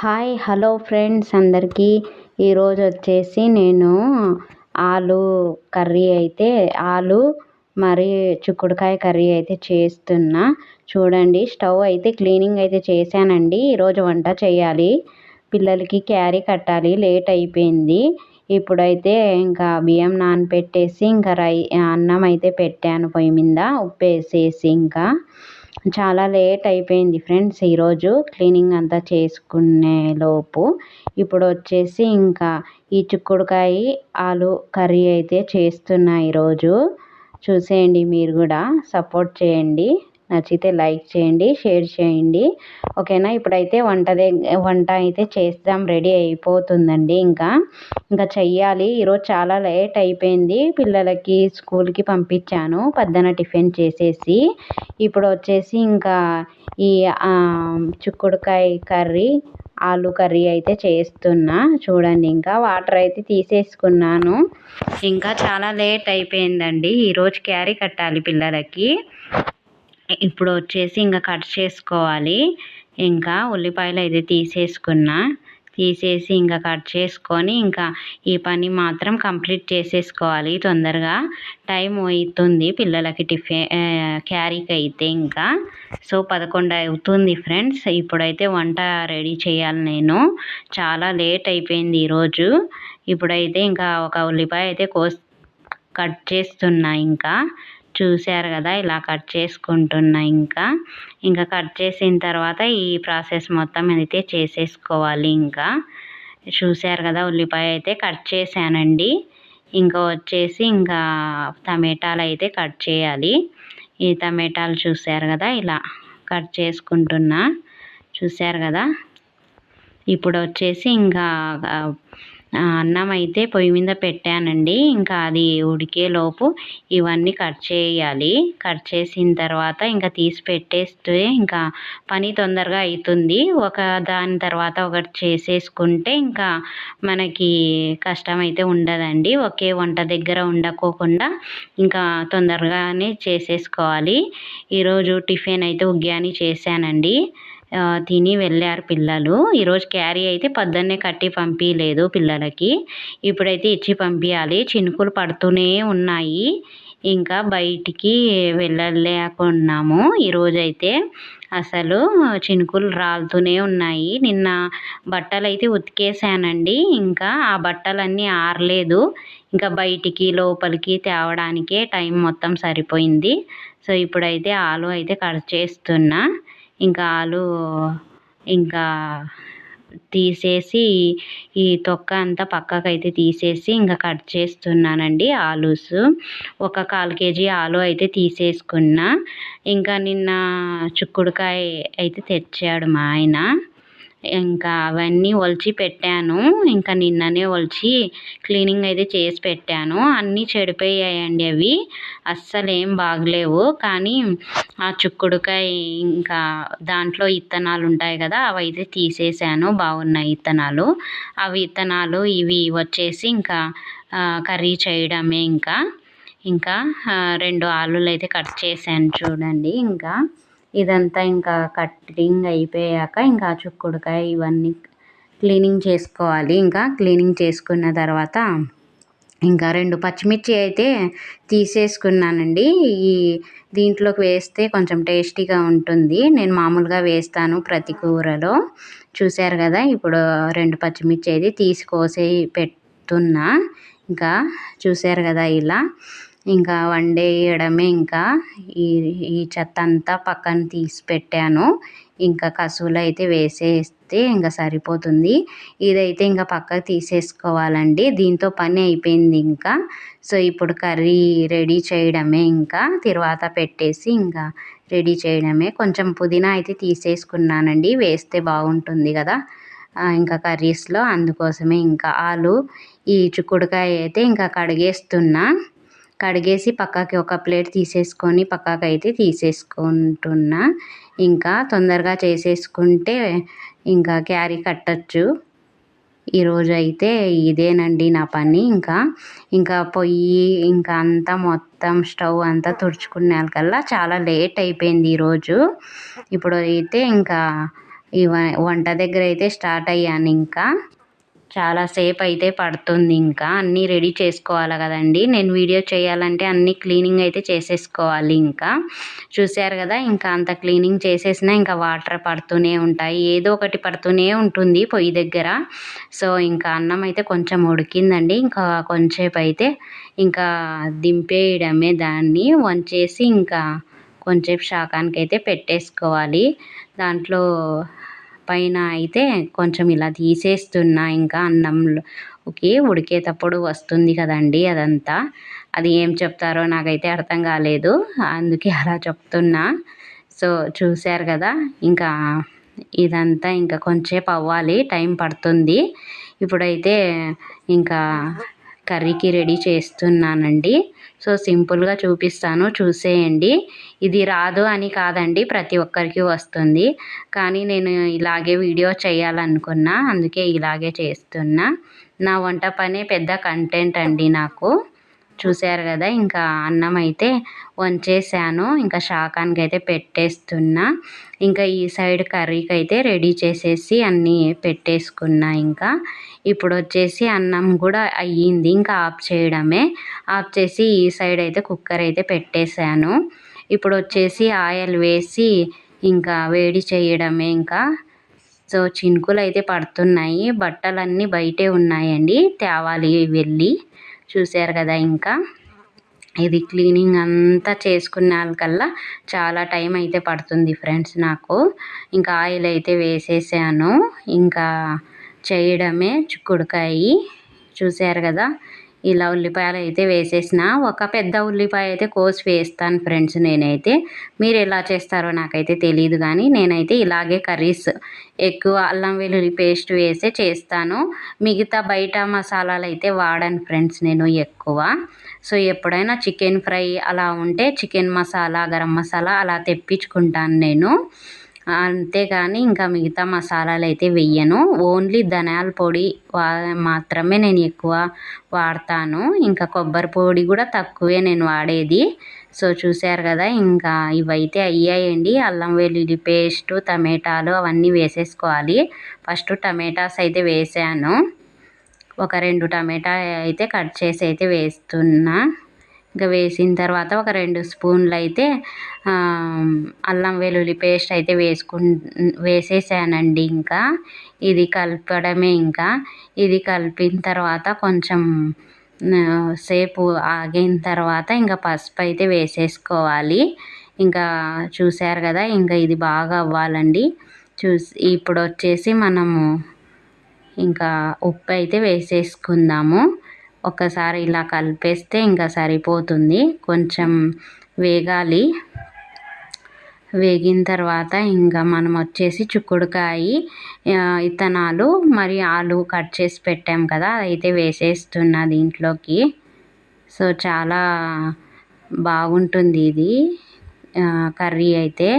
Hi hello friends అందరికీ. ఈరోజు వచ్చేసి నేను ఆలు కర్రీ అయితే ఆలు మరి చిక్కుడుకాయ కర్రీ అయితే చేస్తున్నా. చూడండి స్టవ్ అయితే క్లీనింగ్ అయితే చేశానండి. ఈరోజు వంట చేయాలి. పిల్లలకి క్యారీ కట్టాలి లేట్ అయిపోయింది. ఇప్పుడైతే ఇంకా బియ్యం నానపెట్టేసి ఇంకా రై అన్నం అయితే పెట్టాను పొయ్యి మీద ఉప్పు వేసేసి ఇంకా. చాలా లేట్ అయిపోయింది ఫ్రెండ్స్ ఈరోజు క్లీనింగ్ అంతా చేసుకునే లోపు. ఇప్పుడు వచ్చేసి ఇంకా ఈ చిక్కుడుకాయ ఆలు కర్రీ అయితే చేస్తున్నా ఈరోజు. చూసేయండి మీరు కూడా సపోర్ట్ చేయండి. నచ్చితే లైక్ చేయండి షేర్ చేయండి. ఓకేనా? ఇప్పుడైతే వంట వంట అయితే చేస్తాం రెడీ అయిపోతుందండి ఇంకా. ఇంకా చెయ్యాలి. ఈరోజు చాలా లేట్ అయిపోయింది. పిల్లలకి స్కూల్కి పంపించాను. పద్దన టిఫిన్ చేసేసి ఇప్పుడు వచ్చేసి ఇంకా ఈ చిక్కుడుకాయ కర్రీ ఆలు కర్రీ అయితే చేస్తున్నా. చూడండి ఇంకా వాటర్ అయితే తీసేసుకున్నాను. ఇంకా చాలా లేట్ అయిపోయిందండి. ఈరోజు క్యారీ కట్టాలి పిల్లలకి. ఇప్పుడు వచ్చేసి ఇంకా కట్ చేసుకోవాలి. ఇంకా ఉల్లిపాయలు అయితే తీసేసుకున్నా. తీసేసి ఇంకా కట్ చేసుకొని ఇంకా ఈ పని మాత్రం కంప్లీట్ చేసేసుకోవాలి తొందరగా. టైం అవుతుంది పిల్లలకి టిఫిన్ క్యారీకి అయితే ఇంకా. సో పదకొండు అవుతుంది ఫ్రెండ్స్. ఇప్పుడైతే వంట రెడీ చేయాలి నేను. చాలా లేట్ అయిపోయింది ఈరోజు. ఇప్పుడైతే ఇంకా ఒక ఉల్లిపాయ అయితే కోస్ కట్ చేస్తున్నా ఇంకా. చూశారు కదా ఇలా కట్ చేసుకుంటున్నా ఇంకా. ఇంకా కట్ చేసిన తర్వాత ఈ ప్రాసెస్ మొత్తం అయితే చేసేసుకోవాలి ఇంకా. చూశారు కదా ఉల్లిపాయ అయితే కట్ చేశానండి. ఇంకా వచ్చేసి ఇంకా టమాటాలు అయితే కట్ చేయాలి. ఈ టమాటాలు చూశారు కదా ఇలా కట్ చేసుకుంటున్నా. చూశారు కదా? ఇప్పుడు వచ్చేసి ఇంకా అన్నం అయితే పొయ్యి మీద పెట్టానండి. ఇంకా అది ఉడికేలోపు ఇవన్నీ కట్ చేయాలి. కట్ చేసిన తర్వాత ఇంకా తీసి పెట్టేస్తే ఇంకా పని తొందరగా అవుతుంది ఒక దాని తర్వాత ఒకటి చేసేసుకుంటే ఇంకా మనకి కష్టం అయితే ఉండదండి. ఒకే వంట దగ్గర ఉండకోకుండా ఇంకా తొందరగానే చేసేసుకోవాలి. ఈరోజు టిఫిన్ అయితే ఉగ్యాని చేశానండి. తిని వెళ్ళారు పిల్లలు. ఈరోజు క్యారీ అయితే పొద్దున్నే కట్టి పంపించలేదు పిల్లలకి. ఇప్పుడైతే ఇచ్చి పంపించాలి చినుకులు పడుతూనే ఉన్నాయి. ఇంకా బయటికి వెళ్ళలేకున్నాము. ఈరోజైతే అసలు చినుకులు రాలుతూనే ఉన్నాయి. నిన్న బట్టలు అయితే ఉతికేసానండి ఇంకా ఆ బట్టలన్నీ ఆరలేదు. ఇంకా బయటికి లోపలికి తేవడానికే టైం మొత్తం సరిపోయింది. సో ఇప్పుడైతే ఆలు అయితే కట్ చేస్తున్నా. ఇంకా ఆలు ఇంకా తీసేసి ఈ తొక్క అంతా పక్కకైతే తీసేసి ఇంకా కట్ చేస్తున్నానండి ఆలూస్. ఒక కాల్ కేజీ ఆలు అయితే తీసేసుకున్నా. ఇంకా నిన్న చిక్కుడుకాయ అయితే తెచ్చాడు మా ఆయన. ఇంకా అవన్నీ ఒలిచి పెట్టాను. ఇంకా నిన్ననే ఒలిచి క్లీనింగ్ అయితే చేసి పెట్టాను. అన్నీ చెడిపోయాయండి అవి. అస్సలు ఏం బాగలేవు. కానీ ఆ చిక్కుడుకాయ ఇంకా దాంట్లో ఇత్తనాలు ఉంటాయి కదా అవి అయితే తీసేసాను. బాగున్నాయి విత్తనాలు అవి విత్తనాలు ఇవి వచ్చేసి ఇంకా కర్రీ చేయడమే ఇంకా. ఇంకా రెండు ఆలులు అయితే కట్ చేశాను చూడండి. ఇంకా ఇదంతా ఇంకా కట్టింగ్ అయిపోయాక ఇంకా చుక్కుడుకాయ ఇవన్నీ క్లీనింగ్ చేసుకోవాలి. ఇంకా క్లీనింగ్ చేసుకున్న తర్వాత ఇంకా రెండు పచ్చిమిర్చి అయితే తీసేసుకున్నానండి. ఈ దీంట్లోకి వేస్తే కొంచెం టేస్టీగా ఉంటుంది. నేను మామూలుగా వేస్తాను ప్రతి కూరలో. చూశారు కదా ఇప్పుడు రెండు పచ్చిమిర్చి అయితే తీసి కోసి ఇంకా చూశారు కదా ఇలా. ఇంకా వండేయడమే ఇంకా ఈ ఈ చెత్త అంతా పక్కన తీసి పెట్టాను. ఇంకా కసువులు అయితే వేసేస్తే ఇంకా సరిపోతుంది. ఇదైతే ఇంకా పక్కకు తీసేసుకోవాలండి. దీంతో పని అయిపోయింది ఇంకా. సో ఇప్పుడు కర్రీ రెడీ చేయడమే ఇంకా. తర్వాత పెట్టేసి ఇంకా రెడీ చేయడమే. కొంచెం పుదీనా అయితే తీసేసుకున్నానండి. వేస్తే బాగుంటుంది కదా. ఇంకా కర్రీస్లో అందుకోసమే ఇంకా ఆలు ఈ చిక్కుడుకాయ అయితే ఇంకా కడిగేస్తున్నా. కడిగేసి పక్కకి ఒక ప్లేట్ తీసేసుకొని పక్కకి అయితే తీసేసుకుంటున్నా. ఇంకా తొందరగా చేసేసుకుంటే ఇంకా క్యారీ కట్టచ్చు. ఈరోజు అయితే ఇదేనండి నా పని. ఇంకా ఇంకా పొయ్యి ఇంకా అంతా మొత్తం స్టవ్ అంతా తుడుచుకునే కల్లా చాలా లేట్ అయిపోయింది ఈరోజు. ఇప్పుడు అయితే ఇంకా ఇవ వంట దగ్గర అయితే స్టార్ట్ అయ్యాను ఇంకా. చాలాసేపు అయితే పడుతుంది ఇంకా. అన్నీ రెడీ చేసుకోవాలి కదండి. నేను వీడియో చేయాలంటే అన్నీ క్లీనింగ్ అయితే చేసేసుకోవాలి ఇంకా. చూశారు కదా ఇంకా అంత క్లీనింగ్ చేసేసినా ఇంకా వాటర్ పడుతూనే ఉంటాయి. ఏదో ఒకటి పడుతూనే ఉంటుంది పొయ్యి దగ్గర. సో ఇంకా అన్నం అయితే కొంచెం ఉడికిందండి. ఇంకా కొంచెంసేపు అయితే ఇంకా దింపేయడమే దాన్ని. వంచేసి ఇంకా కొంచెంసేపు శాకానికి అయితే పెట్టేసుకోవాలి. దాంట్లో పైన అయితే కొంచెం ఇలా తీసేస్తున్నా ఇంకా అన్నంలోకి ఉడికేటప్పుడు వస్తుంది కదండి అదంతా. అది ఏం చెప్తారో నాకైతే అర్థం కాలేదు అందుకే అలా చెప్తున్నా. సో చూశారు కదా ఇంకా ఇదంతా ఇంకా కొంచెంసేపు అవ్వాలి టైం పడుతుంది. ఇప్పుడైతే ఇంకా కర్రీకి రెడీ చేస్తున్నానండి. సో సింపుల్గా చూపిస్తాను. చూసేయండి. ఇది రాదు అని కాదండి. ప్రతి ఒక్కరికి వస్తుంది. కానీ నేను ఇలాగే వీడియో చేయాలనుకున్నా అందుకే ఇలాగే చేస్తున్నా. నా వంట పనే పెద్ద కంటెంట్ అండి నాకు. చూశారు కదా ఇంకా అన్నం అయితే వంచేసాను. ఇంకా శాకానికి అయితే పెట్టేస్తున్నా. ఇంకా ఈ సైడ్ కర్రీకి అయితే రెడీ చేసేసి అన్నీ పెట్టేసుకున్నా ఇంకా. ఇప్పుడు వచ్చేసి అన్నం కూడా అయ్యింది ఇంకా ఆఫ్ చేయడమే. ఆఫ్ చేసి ఈ సైడ్ అయితే కుక్కర్ అయితే పెట్టేశాను ఇప్పుడు వచ్చేసి ఆయిల్ వేసి ఇంకా వేడి చేయడమే ఇంకా. సో చినుకులు అయితే పడుతున్నాయి బట్టలన్నీ బయటే ఉన్నాయండి తేవాలి వెళ్ళి చూశారు కదా ఇంకా. ఇది క్లీనింగ్ అంతా చేసుకున్నాకల్లా చాలా టైం అయితే పడుతుంది ఫ్రెండ్స్ నాకు. ఇంకా ఆయిల్ అయితే వేసేసాను. ఇంకా చేయడమే చిక్కుడుకాయ. చూశారు కదా? ఇలా ఉల్లిపాయలు అయితే వేసేసిన. ఒక పెద్ద ఉల్లిపాయ అయితే కోసి వేస్తాను ఫ్రెండ్స్ నేనైతే. మీరు ఎలా చేస్తారో నాకైతే తెలియదు కానీ నేనైతే ఇలాగే కర్రీస్ ఎక్కువ అల్లం వెల్లుల్లి పేస్ట్ వేసే చేస్తాను. మిగతా బయట మసాలాలు అయితే వాడను ఫ్రెండ్స్ నేను ఎక్కువ. సో ఎప్పుడైనా చికెన్ ఫ్రై అలా ఉంటే చికెన్ మసాలా గరం మసాలా అలా తెప్పించుకుంటాను నేను. అంతేకాని ఇంకా మిగతా మసాలాలు అయితే వెయ్యను. ఓన్లీ ధనియాల పొడి మాత్రమే నేను ఎక్కువ వాడతాను. ఇంకా కొబ్బరి పొడి కూడా తక్కువే నేను వాడేది. సో చూశారు కదా ఇంకా ఇవైతే అయ్యాయండి. అల్లం వెల్లుల్లి పేస్టు టమాటాలు అవన్నీ వేసేసుకోవాలి. ఫస్ట్ టమాటాస్ అయితే వేసాను. ఒక రెండు టమాటా అయితే కట్ చేసి అయితే వేస్తున్నా. ఇంకా వేసిన తర్వాత ఒక రెండు స్పూన్లు అయితే అల్లం వెల్లుల్లి పేస్ట్ అయితే వేసుకు వేసేసానండి ఇంకా. ఇది కలపడమే ఇంకా. ఇది కలిపిన తర్వాత కొంచెం సేపు ఆగిన తర్వాత ఇంకా పసుపు అయితే వేసేసుకోవాలి. ఇంకా చూశారు కదా ఇంకా ఇది బాగా అవ్వాలండి. చూసి ఇప్పుడు వచ్చేసి మనము ఇంకా ఉప్పు అయితే వేసేసుకుందాము. ఒకసారి ఇలా కలిపేస్తే ఇంకా సరిపోతుంది. కొంచెం వేగాలి. వేగిన తర్వాత ఇంకా మనం వచ్చేసి చిక్కుడుకాయి ఇత్తనాలు మరి ఆలు కట్ చేసి పెట్టాం కదా అయితే వేసేస్తున్నా దీంట్లోకి. సో చాలా బాగుంటుంది ఇది కర్రీ అయితే.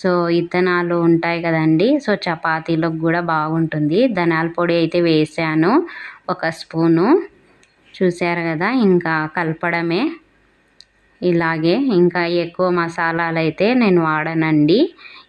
సో ఇత్తనాలు ఉంటాయి కదండి సో చపాతీలకు కూడా బాగుంటుంది. ధనాల పొడి అయితే వేసాను ఒక స్పూను. చూశారు కదా ఇంకా కలపడమే. ఇలాగే ఇంకా ఎక్కువ మసాలాలు అయితే నేను వాడనండి.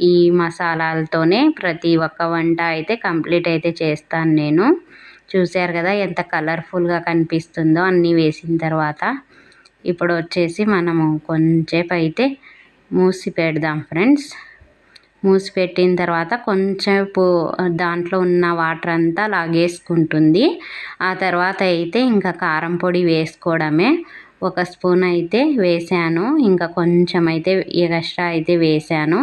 ఈ మసాలాలతోనే ప్రతి ఒక్క వంట అయితే కంప్లీట్ అయితే చేస్తాను నేను. చూశారు కదా ఎంత కలర్ఫుల్గా కనిపిస్తుందో అన్నీ వేసిన తర్వాత. ఇప్పుడు వచ్చేసి మనము కొంచెంసేపు అయితే మూసి పెడదాం ఫ్రెండ్స్. మూసి పెట్టిన తర్వాత కొంచెంపు దాంట్లో ఉన్న వాటర్ అంతా లాగేసుకుంటుంది. ఆ తర్వాత అయితే ఇంకా కారం పొడి వేసుకోవడమే. ఒక స్పూన్ అయితే వేసాను. ఇంకా కొంచెం అయితే ఎక్స్ట్రా అయితే వేసాను.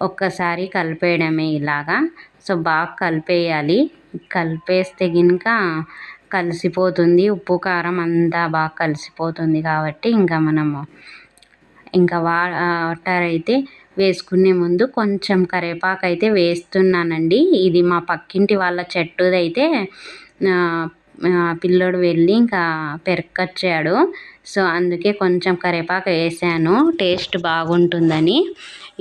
ఒక్కసారి కలిపేయడమే ఇలాగా. సో బాగా కలిపేయాలి. కలిపేస్తే కనుక కలిసిపోతుంది. ఉప్పు కారం అంతా బాగా కలిసిపోతుంది కాబట్టి ఇంకా మనము ఇంకా వాటర్ అయితే వేసుకునే ముందు కొంచెం కరివేపాకు అయితే వేస్తున్నానండి. ఇది మా పక్కింటి వాళ్ళ చెట్టుదైతే పిల్లోడు వెళ్ళి ఇంకా పెరక్కొచ్చాడు. సో అందుకే కొంచెం కరివేపాకు వేసాను. టేస్ట్ బాగుంటుందని.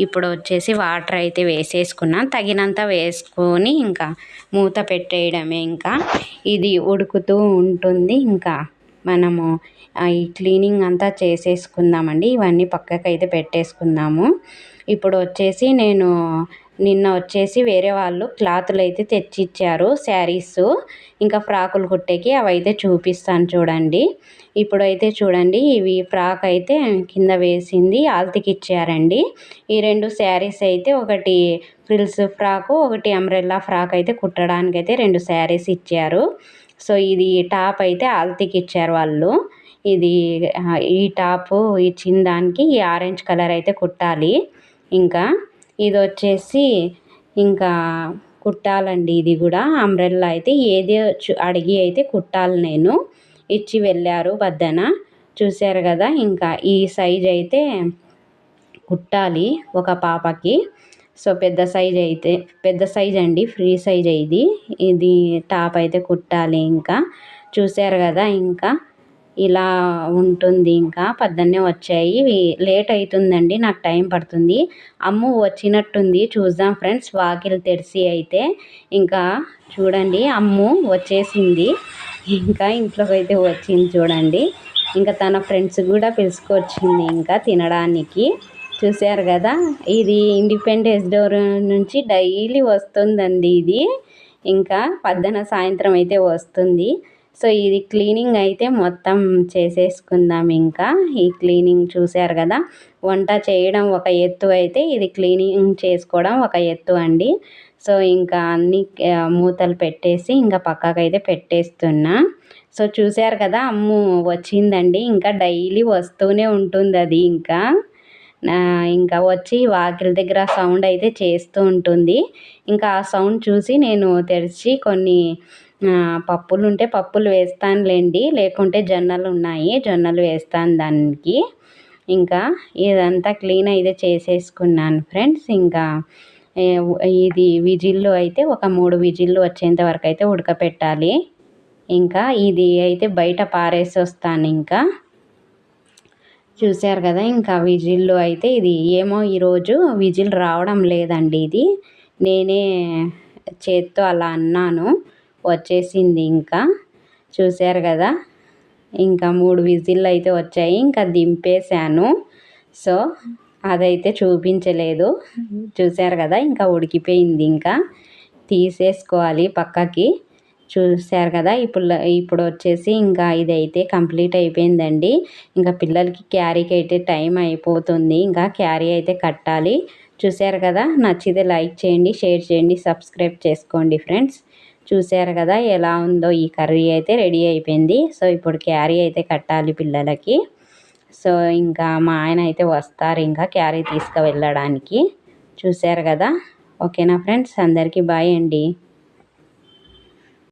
ఇప్పుడు వచ్చేసి వాటర్ అయితే వేసేసుకున్నాను తగినంత వేసుకొని ఇంకా మూత పెట్టేయడమే ఇంకా. ఇది ఉడుకుతూ ఉంటుంది ఇంకా. మనము ఈ క్లీనింగ్ అంతా చేసేసుకుందామండి. ఇవన్నీ పక్కకు అయితే పెట్టేసుకుందాము. ఇప్పుడు వచ్చేసి నేను నిన్న వచ్చేసి వేరే వాళ్ళు క్లాతులు అయితే తెచ్చిచ్చారు శారీస్. ఇంకా ఫ్రాకులు కుట్టేకి అవి అయితే చూపిస్తాను చూడండి. ఇప్పుడైతే చూడండి ఇవి ఫ్రాక్ అయితే కింద వేసింది ఆల్తికి ఇచ్చారండి ఈ రెండు శారీస్ అయితే ఒకటి ఫ్రిల్స్ ఫ్రాకు ఒకటి అంబ్రెల్లా ఫ్రాక్ అయితే కుట్టడానికి అయితే రెండు శారీస్ ఇచ్చారు. సో ఇది టాప్ అయితే ఆల్తికి ఇచ్చారు వాళ్ళు. ఇది ఈ టాపు ఇచ్చిన దానికి ఈ ఆరెంజ్ కలర్ అయితే కుట్టాలి. ఇంకా ఇది వచ్చేసి ఇంకా కుట్టాలండి ఇది కూడా. అంబ్రెల్లా అయితే ఏది అడిగి అయితే కుట్టాలి నేను. ఇచ్చి వెళ్ళారు వద్దన చూశారు కదా ఇంకా ఈ సైజ్ అయితే కుట్టాలి ఒక పాపకి. సో పెద్ద సైజ్ అయితే పెద్ద సైజ్ అండి ఫ్రీ సైజ్ ఇది. ఇది టాప్ అయితే కుట్టాలి ఇంకా. చూశారు కదా ఇంకా ఇలా ఉంటుంది. ఇంకా పద్దన్నే వచ్చాయి. లేట్ అవుతుందండి నాకు టైం పడుతుంది. అమ్ము వచ్చినట్టుంది. చూద్దాం ఫ్రెండ్స్. వాకిలు తెరిచి అయితే ఇంకా చూడండి. అమ్ము వచ్చేసింది. ఇంకా ఇంట్లోకి అయితే వచ్చింది చూడండి. ఇంకా తన ఫ్రెండ్స్ కూడా పిలుచుకొచ్చింది ఇంకా తినడానికి. చూశారు కదా? ఇది ఇండిపెండెన్స్ డోర్ నుంచి డైలీ వస్తుందండి ఇది. ఇంకా పద్దన సాయంత్రం అయితే వస్తుంది. సో ఇది క్లీనింగ్ అయితే మొత్తం చేసేసుకుందాం ఇంకా. ఈ క్లీనింగ్ చూశారు కదా? వంట చేయడం ఒక ఎత్తు అయితే ఇది క్లీనింగ్ చేసుకోవడం ఒక ఎత్తు అండి. సో ఇంకా అన్ని మూతలు పెట్టేసి ఇంకా పక్కకైతే పెట్టేస్తున్నా. సో చూశారు కదా? అమ్ము వచ్చిందండి. ఇంకా డైలీ వస్తూనే ఉంటుంది అది ఇంకా. ఇంకా వచ్చి వాకిలి దగ్గర సౌండ్ అయితే చేస్తూ ఉంటుంది. ఇంకా ఆ సౌండ్ చూసి నేను తెరిచి కొన్ని పప్పులు ఉంటే పప్పులు వేస్తానులేండి లేకుంటే జొన్నలు ఉన్నాయి జొన్నలు వేస్తాను దానికి. ఇంకా ఇదంతా క్లీన్ అయితే చేసేసుకున్నాను ఫ్రెండ్స్. ఇంకా ఇది విజిల్లు అయితే ఒక మూడు విజిల్లు వచ్చేంత వరకు అయితే ఉడకపెట్టాలి. ఇంకా ఇది అయితే బయట పారేసి వస్తాను ఇంకా. చూశారు కదా ఇంకా విజిల్లు అయితే ఇది ఏమో ఈరోజు విజిల్ రావడం లేదండి ఇది. నేనే చేత్తో అలా అన్నాను. వచ్చేసింది ఇంకా. చూశారు కదా? ఇంకా మూడు విజిల్లు అయితే వచ్చాయి. ఇంకా దింపేశాను. సో అదైతే చూపించలేదు. చూశారు కదా? ఇంకా ఉడికిపోయింది ఇంకా. తీసేసుకోవాలి పక్కకి. చూశారు కదా? ఇప్పుడు ఇప్పుడు వచ్చేసి ఇంకా ఇదైతే కంప్లీట్ అయిపోయిందండి. ఇంకా పిల్లలకి క్యారీకి అయితే టైం అయిపోతుంది. ఇంకా క్యారీ అయితే కట్టాలి. చూశారు కదా? నచ్చితే లైక్ చేయండి షేర్ చేయండి సబ్స్క్రైబ్ చేసుకోండి ఫ్రెండ్స్. చూసారు కదా ఎలా ఉందో ఈ కర్రీ అయితే రెడీ అయిపోయింది. సో ఇప్పుడు క్యారీ అయితే కట్టాలి పిల్లలకి. సో ఇంకా మా ఆయన అయితే వస్తారు ఇంకా క్యారీ తీసుకువెళ్ళడానికి. చూశారు కదా? ఓకేనా ఫ్రెండ్స్? అందరికీ బాయ్ అండి.